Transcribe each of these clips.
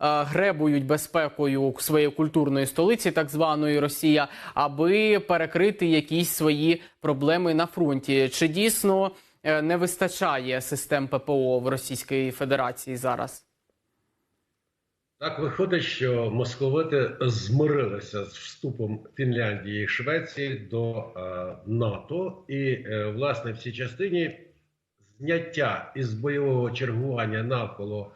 гребують безпекою своєї культурної столиці, так званої Росія, аби перекрити якісь свої проблеми на фронті. Чи дійсно е, не вистачає систем ППО в Російській Федерації зараз? Так виходить, що московити змирилися з вступом Фінляндії і Швеції до е, НАТО, і е, власне в цій частині зняття із бойового чергування навколо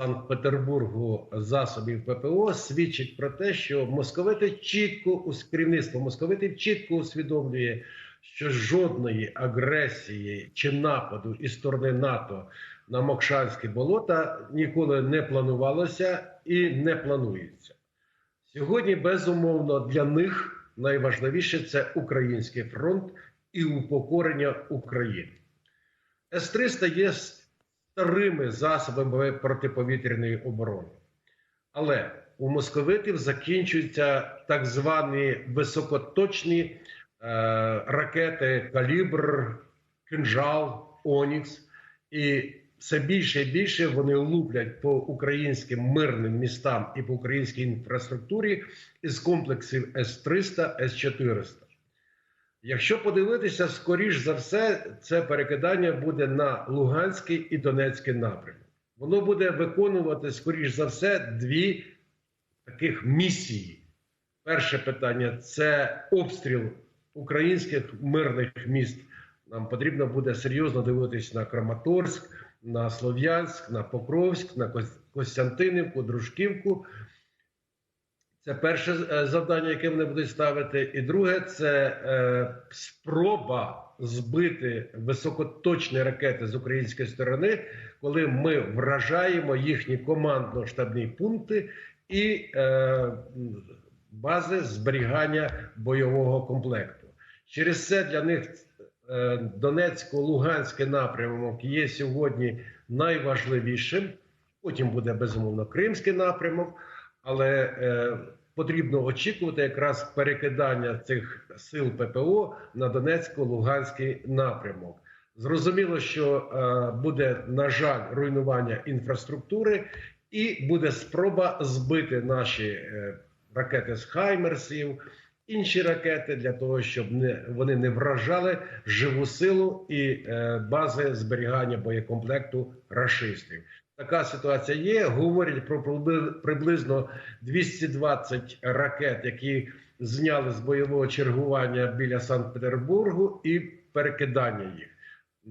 Санкт-Петербургу засобів ППО свідчить про те, що московити чітко у керівництво московити чітко усвідомлює, що жодної агресії чи нападу із сторони НАТО на Мокшанські болота ніколи не планувалося і не планується. Сьогодні, безумовно, для них найважливіше це український фронт і упокорення України. С-300 є старими засобами протиповітряної оборони. Але у московитів закінчуються так звані високоточні е, ракети Калібр, Кинжал, Онікс. І все більше і більше вони луплять по українським мирним містам і по українській інфраструктурі із комплексів С-300, С-400. Якщо подивитися, скоріш за все, це перекидання буде на Луганський і Донецький напрямок. Воно буде виконувати, скоріш за все, дві таких місії. Перше питання це обстріл українських мирних міст. Нам потрібно буде серйозно дивитися на Краматорськ, на Слов'янськ, на Покровськ, на Костянтинівку, Дружківку. Це перше е, завдання, яке вони будуть ставити. І друге це е, спроба збити високоточні ракети з української сторони, коли ми вражаємо їхні командно-штабні пункти і е, бази зберігання бойового комплекту. Через це для них е, Донецько-Луганський напрямок є сьогодні найважливішим. Потім буде безумовно Кримський напрямок але е, потрібно очікувати якраз перекидання цих сил ППО на Донецько-Луганський напрямок. Зрозуміло, що е, буде на жаль руйнування інфраструктури, і буде спроба збити наші е, ракети з Хаймерсів. Інші ракети для того, щоб не вони не вражали живу силу і е, бази зберігання боєкомплекту рашистів. Така ситуація є. Говорять про приблизно 220 ракет, які зняли з бойового чергування біля Санкт-Петербургу, і перекидання їх.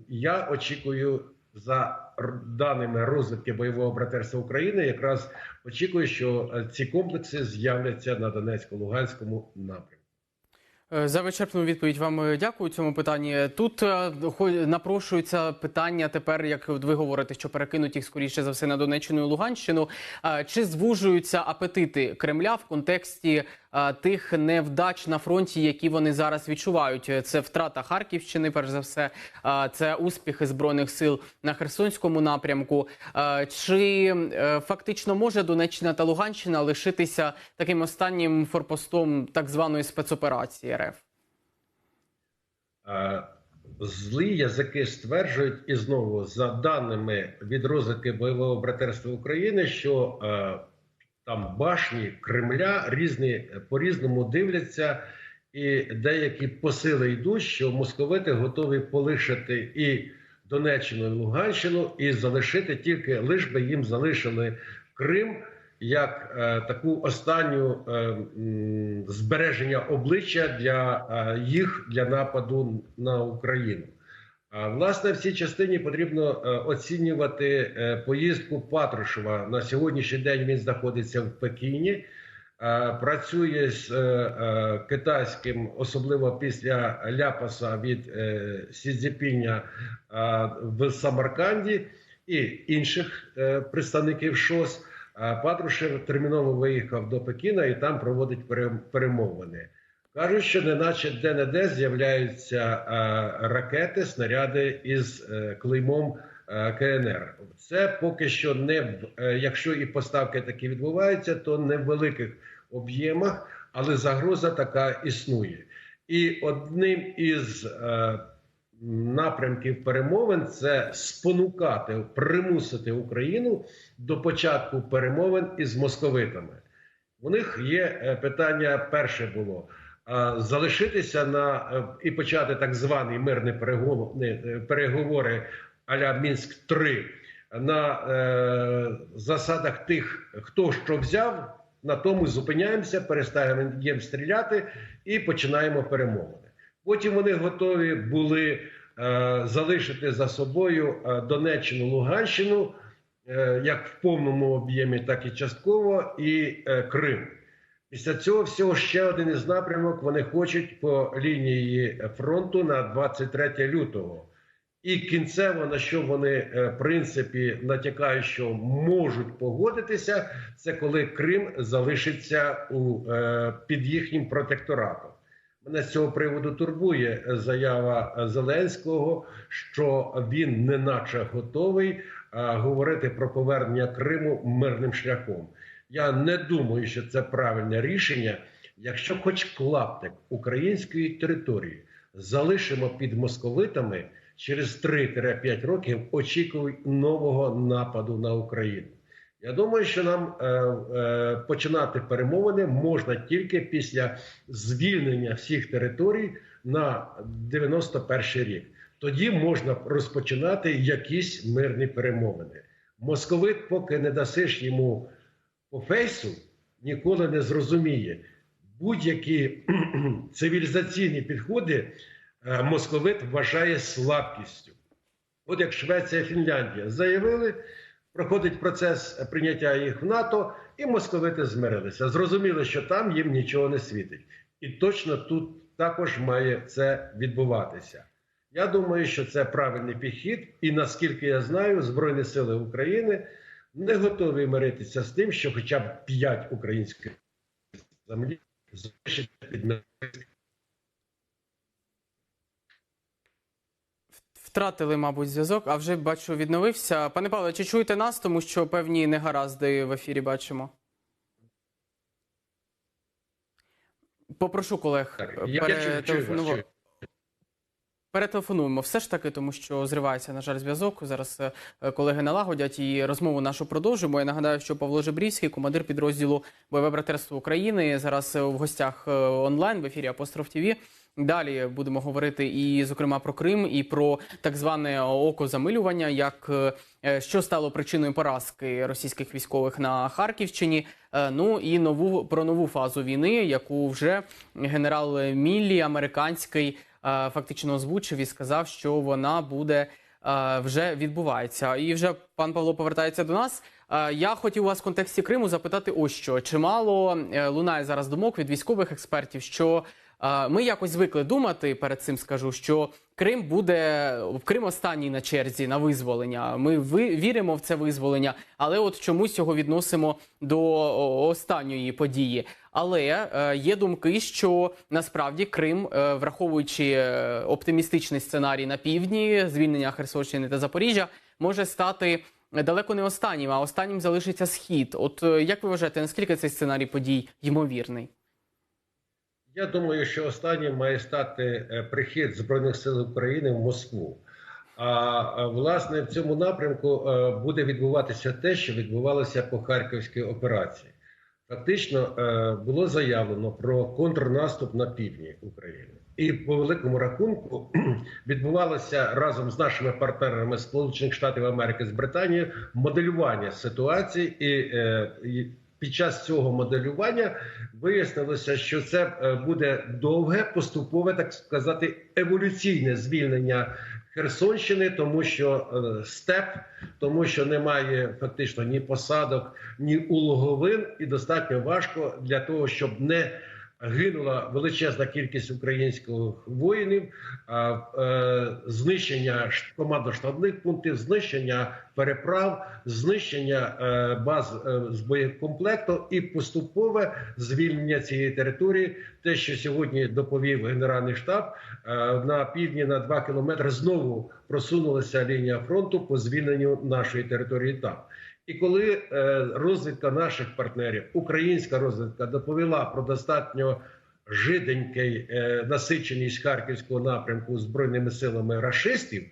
Я очікую за даними розвитки бойового братерства України. Якраз очікую, що ці комплекси з'являться на Донецько-Луганському напрямку. Е, За вичерпну відповідь вам е, дякую. Цьому питанні тут е, напрошується питання тепер, як ви говорите, що перекинуть їх скоріше за все на Донеччину і Луганщину. Чи звужуються апетити Кремля в контексті тих невдач на фронті, які вони зараз відчувають? Це втрата Харківщини, перш за все, це успіхи збройних сил на Херсонському напрямку. Чи фактично може Донеччина та Луганщина лишитися таким останнім форпостом так званої спецоперації РФ? Злі язики стверджують і знову за даними від розвитки бойового братерства України, що е, там башні Кремля різні по різному дивляться, і деякі посили йдуть, що московити готові полишити і Донеччину, і Луганщину, і залишити тільки лиш би їм залишили Крим як е, таку останню е, м, збереження обличчя для е, їх для нападу на Україну. Власне в цій частині потрібно е, оцінювати е, поїздку Патрушева. На сьогоднішній день він знаходиться в Пекіні, е, працює з китайським, особливо після ляпаса від Сідзіпіня е, в Самарканді і інших представників ШОС. Патрушев терміново виїхав до Пекіна і там проводить перемовини. Кажуть, що неначе де-не-де з'являються ракети, снаряди із е, клеймом е, КНР. Це поки що не е, якщо і поставки такі відбуваються, то не в великих об'ємах, але загроза така існує. І одним із напрямків перемовин це спонукати, примусити Україну до початку перемовин із московитами. У них є е, питання перше було залишитися на е, і почати так звані мирні е, переговори аля Мінськ 3 на е, засадах тих, хто що взяв, на тому зупиняємося, перестаємо стріляти і починаємо перемовини. Потім вони готові були е, залишити за собою е, Донеччину, Луганщину е, як в повному об'ємі, так і частково, і е, Крим. Після цього всього ще один із напрямок вони хочуть по лінії фронту на 23 лютого. І кінцево на що вони е, в принципі натякають, що можуть погодитися, це коли Крим залишиться у е, під їхнім протекторатом. Мене з цього приводу турбує заява Зеленського, що він неначе готовий е, говорити про повернення Криму мирним шляхом. Я не думаю, що це правильне рішення. Якщо хоч клаптик української території залишимо під московитами, через 3-5 років очікують нового нападу на Україну. Я думаю, що нам е, е, починати перемовини можна тільки після звільнення всіх територій на 91 рік. Тоді можна розпочинати якісь мирні перемовини. Московит, поки не дасиш йому по фейсу, ніколи не зрозуміє будь-які цивілізаційні підходи. е, Московит вважає слабкістю. От як Швеція, Фінляндія заявили, проходить процес прийняття їх в НАТО, і московити змирилися. Зрозуміли, що там їм нічого не світить. І точно тут також має це відбуватися. Я думаю, що це правильний підхід, і наскільки я знаю, Збройні Сили України не готові миритися з тим, що хоча б 5 українських землі залишиться під Втратили, мабуть, зв'язок, а вже бачу, відновився. Пане Павло, чи чуєте нас, тому що певні негаразди в ефірі бачимо? Попрошу колег Так, я, я чую, чую вас, чую. Перетелефонуємо все ж таки, тому що зривається, на жаль, зв'язок. Зараз е, колеги налагодять і розмову нашу продовжимо. Я нагадаю, що Павло Жебрівський, командир підрозділу Бойове братерство України, зараз е, в гостях е, онлайн в ефірі Апостроф ТВ. Далі будемо говорити і, зокрема, про Крим, і про так зване око замилювання, як що стало причиною поразки російських військових на Харківщині. Ну і нову про нову фазу війни, яку вже генерал Міллі, американський, фактично озвучив і сказав, що вона буде е, вже відбувається. І вже пан Павло повертається до нас. Е, Я хотів вас в контексті Криму запитати ось що. Чимало е, лунає зараз думок від військових експертів, що е, ми якось звикли думати перед цим, скажу, що Крим буде Крим останній на черзі на визволення. Ми віримо в це визволення, але от чомусь його відносимо до останньої події. Але е, є думки, що насправді Крим, е, враховуючи е, оптимістичний сценарій на півдні, звільнення Херсонщини та Запоріжжя, може стати далеко не останнім, а останнім залишиться схід. От як ви вважаєте, наскільки цей сценарій подій ймовірний? Я думаю, що останнім має стати е, прихід Збройних сил України в Москву. А е, власне в цьому напрямку е, буде відбуватися те, що відбувалося по харківській операції. Фактично було заявлено про контрнаступ на півдні України, і по великому рахунку відбувалося разом з нашими партнерами Сполучених Штатів Америки з Британією моделювання ситуації, і під час цього моделювання вияснилося, що це е, буде довге, поступове, так сказати, еволюційне звільнення Херсонщини, тому що е, степ, тому що немає фактично ні посадок, ні улоговин, і достатньо важко для того, щоб не гинула величезна кількість українських воїнів, е, знищення командно-штабних пунктів, знищення переправ, знищення е, баз е, з боєкомплекту і поступове звільнення цієї території. Те, що сьогодні доповів Генеральний штаб, е, на півдні на 2 кілометри знову просунулася лінія фронту по звільненню нашої території там. І коли е, розвідка наших партнерів, українська розвідка, доповіла про достатньо жиденький е, насиченість харківського напрямку збройними силами рашистів,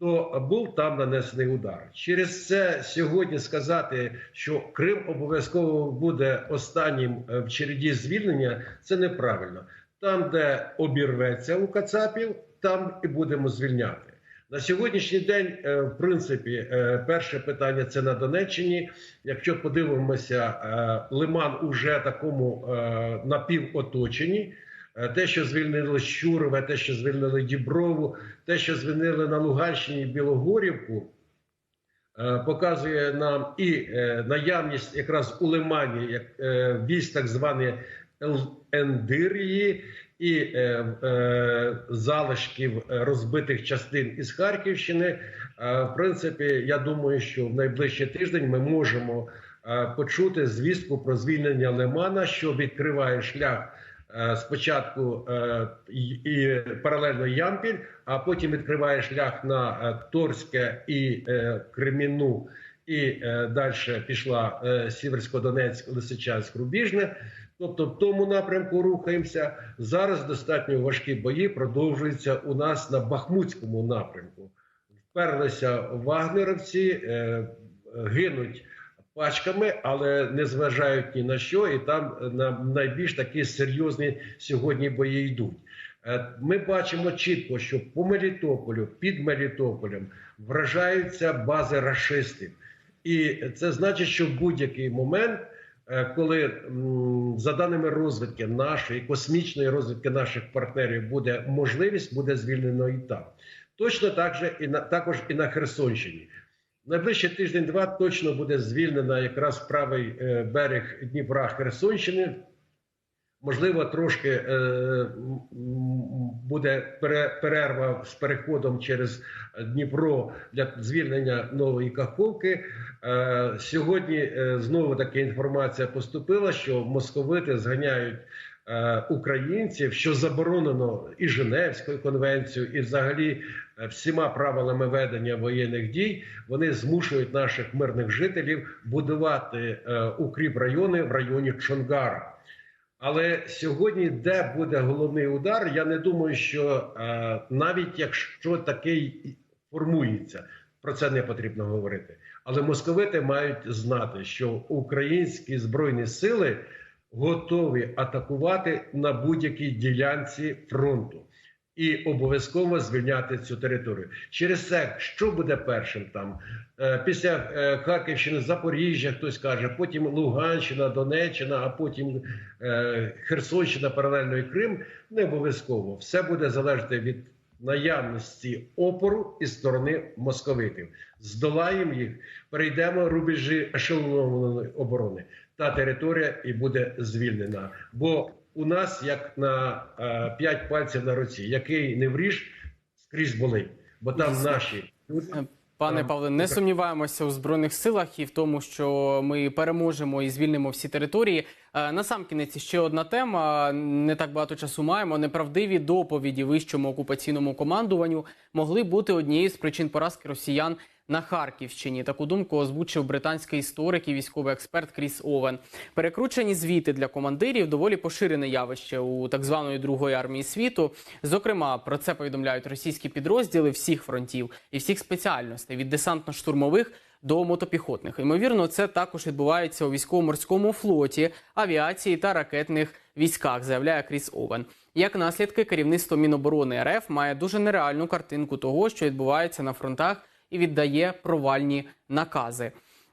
то був там нанесений удар. Через це сьогодні сказати, що Крим обов'язково буде останнім е, в череді звільнення, це неправильно. Там, де обірветься у Кацапів, там і будемо звільняти. На сьогоднішній день, е, в принципі, е, перше питання це на Донеччині. Якщо подивимося, Лиман уже такому напівоточенні. Е, Те, що звільнили Щурове, те, що звільнили Діброву, те, що звільнили на Луганщині Білогорівку, е, показує нам і е, наявність якраз у Лимані як військ так званої Ендирії і залишків розбитих частин із Харківщини. В принципі, я думаю, що в найближчий тиждень ми можемо почути звістку про звільнення Лимана, що відкриває шлях. Е, Спочатку е, і, паралельно Ямпіль, а потім відкриває шлях на е, Торське і Креміну, і далі пішла Сіверсько-Донецьк, Лисичанськ, Рубіжне. Тобто в тому напрямку рухаємося. Зараз достатньо важкі бої продовжуються у нас на Бахмутському напрямку. Вперлися вагнеровці, гинуть пачками, але не зважають ні на що, і там е, на найбільш такі серйозні сьогодні бої йдуть. Е, Ми бачимо чітко, що по Мелітополю, під Мелітополем вражаються бази рашистів, і це значить, що в будь-який момент, е, коли за даними розвідки нашої космічної розвідки наших партнерів буде можливість, буде звільнено і там. Точно так же і на також і на Херсонщині. Найближчий тиждень-два точно буде звільнена якраз правий е, берег Дніпра Херсонщини. Можливо, трошки е, буде перерва з переходом через Дніпро для звільнення нової Каховки. Е, сьогодні знову таки інформація поступила, що московити зганяють українців, що заборонено і Женевською конвенцією, і взагалі всіма правилами ведення воєнних дій. Вони змушують наших мирних жителів будувати е, укріп райони в районі Чонгара. Але сьогодні, де буде головний удар, я не думаю, що е, навіть якщо такий формується, про це не потрібно говорити. Але московити мають знати, що українські збройні сили готові атакувати на будь-якій ділянці фронту і обов'язково звільняти цю територію. Через це, що буде першим там Е, після е, Харківщини, Запоріжжя, хтось каже, потім Луганщина, Донеччина, а потім е, Херсонщина, паралельно і Крим. Не обов'язково все буде залежати від наявності опору із сторони московитів. Здолаємо їх, перейдемо рубежі ешелонованої оборони. Та територія і буде звільнена. Бо у нас як на е, п'ять пальців на руці, який не вріж, скрізь болить, бо там наші люди. Пане. Павле, не сумніваємося у збройних силах і в тому, що ми переможемо і звільнимо всі території. Е, На сам кінець ще одна тема. Не так багато часу маємо. Неправдиві доповіді вищому окупаційному командуванню могли бути однією з причин поразки росіян на Харківщині. Таку думку озвучив британський історик і військовий експерт Кріс Овен. Перекручені звіти для командирів доволі поширене явище у так званої другої армії світу. Зокрема, про це повідомляють російські підрозділи всіх фронтів і всіх спеціальностей від десантно-штурмових до мотопіхотних. Ймовірно, це також відбувається у військово-морському флоті, авіації та ракетних військах, заявляє Кріс Овен. Як наслідки, керівництво Міноборони РФ має дуже нереальну картинку того, що відбувається на фронтах, і віддає провальні накази.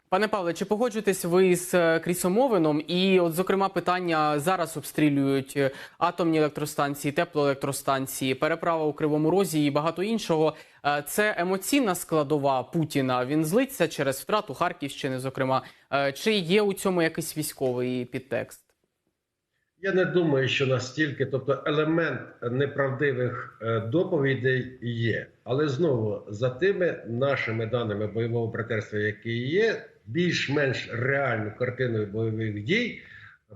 Пане Павле, чи погоджуєтесь ви з е, Крісом Овеном? І, от, зокрема, питання зараз обстрілюють е, атомні електростанції, теплоелектростанції, переправа у Кривому Розі і багато іншого. Е, Це емоційна складова Путіна. Він злиться через втрату Харківщини, зокрема. Чи є у цьому якийсь військовий підтекст? Я не думаю, що настільки, тобто елемент неправдивих е, доповідей є. Але знову за тими нашими даними бойового братерства, які є, більш-менш реальну картину бойових дій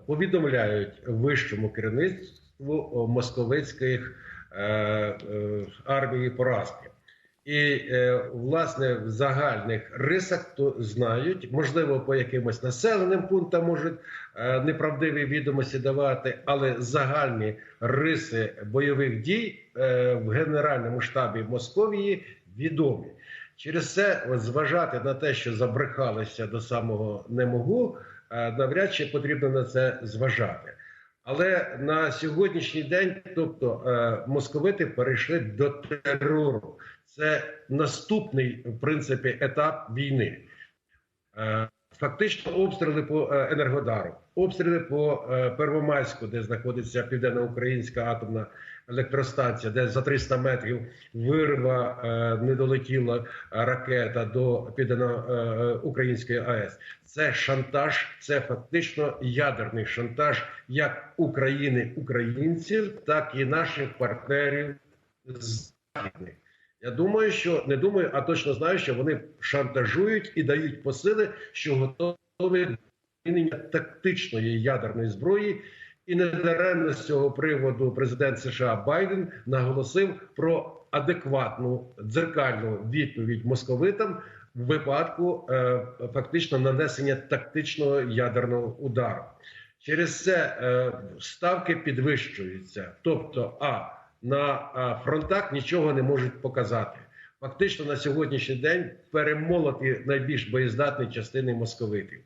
повідомляють вищому керівництву о, московицьких е, е, армії поразки. І е, власне в загальних рисах то знають, можливо, по якимось населеним пунктам можуть е, неправдиві відомості давати, але загальні риси бойових дій е, в Генеральному штабі Московії відомі. Через це зважати на те, що забрехалися до самого не можу, е, навряд чи потрібно на це зважати. Але на сьогоднішній день, тобто московити перейшли до терору. Це наступний в принципі етап війни. Е, Фактично обстріли по е, Енергодару, обстріли по е, Первомайську, де знаходиться Південноукраїнська атомна електростанція, де за 300 метрів вирва не долетіла ракета до Південноукраїнської АЕС. Це шантаж, це фактично ядерний шантаж як України українців, так і наших партнерів з західних. Я думаю, що не думаю, а точно знаю, що вони шантажують і дають посили, що готові змінення тактичної ядерної зброї. І недаремно з цього приводу президент США Байден наголосив про адекватну дзеркальну відповідь московитам в випадку е, фактично нанесення тактичного ядерного удару. Через це е, ставки підвищуються, тобто а на фронтах нічого не можуть показати. Фактично на сьогоднішній день перемолоті найбільш боєздатні частини московитів.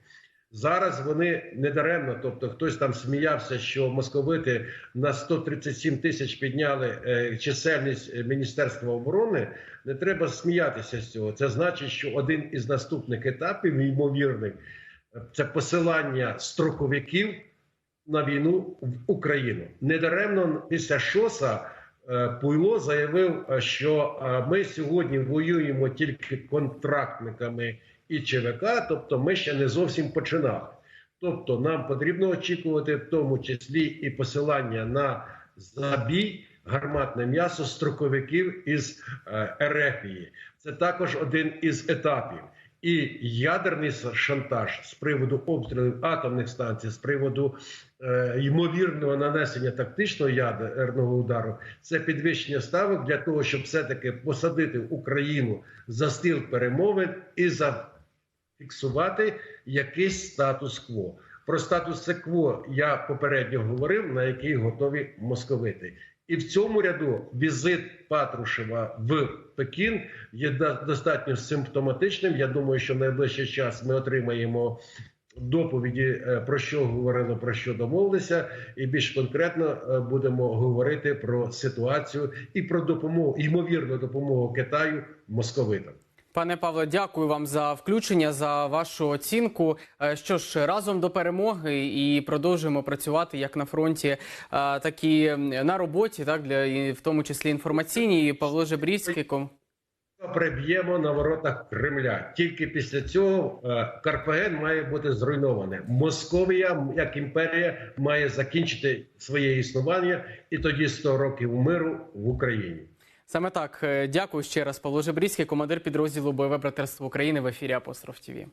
Зараз вони недаремно, тобто хтось там сміявся, що московити на 137 тисяч підняли е, чисельність е, Міністерства оборони. Не треба сміятися з цього. Це значить, що один із наступних етапів, ймовірних, е, це посилання строковиків на війну в Україну. Недаремно після ШОСа е, Пуйло заявив, е, що е, ми сьогодні воюємо тільки контрактниками і ЧВК, тобто ми ще не зовсім починали. Тобто нам потрібно очікувати в тому числі і посилання на забій гарматне м'ясо строковиків із е, Ерефії. Це також один із етапів. І ядерний шантаж з приводу обстрілів атомних станцій, з приводу е, ймовірного нанесення тактичного ядерного удару, це підвищення ставок для того, щоб все-таки посадити Україну за стіл перемовин і зафіксувати якийсь статус-кво. Про статус-кво я попередньо говорив, на який готові московити. І в цьому ряду візит Патрушева в Пекін є достатньо симптоматичним. Я думаю, що в найближчий час ми отримаємо доповіді, е, про що говорили, про що домовилися, і більш конкретно е, будемо говорити про ситуацію і про допомогу, ймовірну допомогу Китаю московитам. Пане Павле, дякую вам за включення, за вашу оцінку. Е, Що ж, разом до перемоги і продовжуємо працювати як на фронті, е, так і на роботі, так для в тому числі інформаційній. Павло Жебрівський. Приб'ємо на воротах Кремля. Тільки після цього е, Карфаген має бути зруйнований. Московія, як імперія, має закінчити своє існування, і тоді 100 років миру в Україні. Саме так. Е, Дякую ще раз. Павло Жебрівський, командир підрозділу Бойове братерство України в ефірі Апостроф ТІВІ.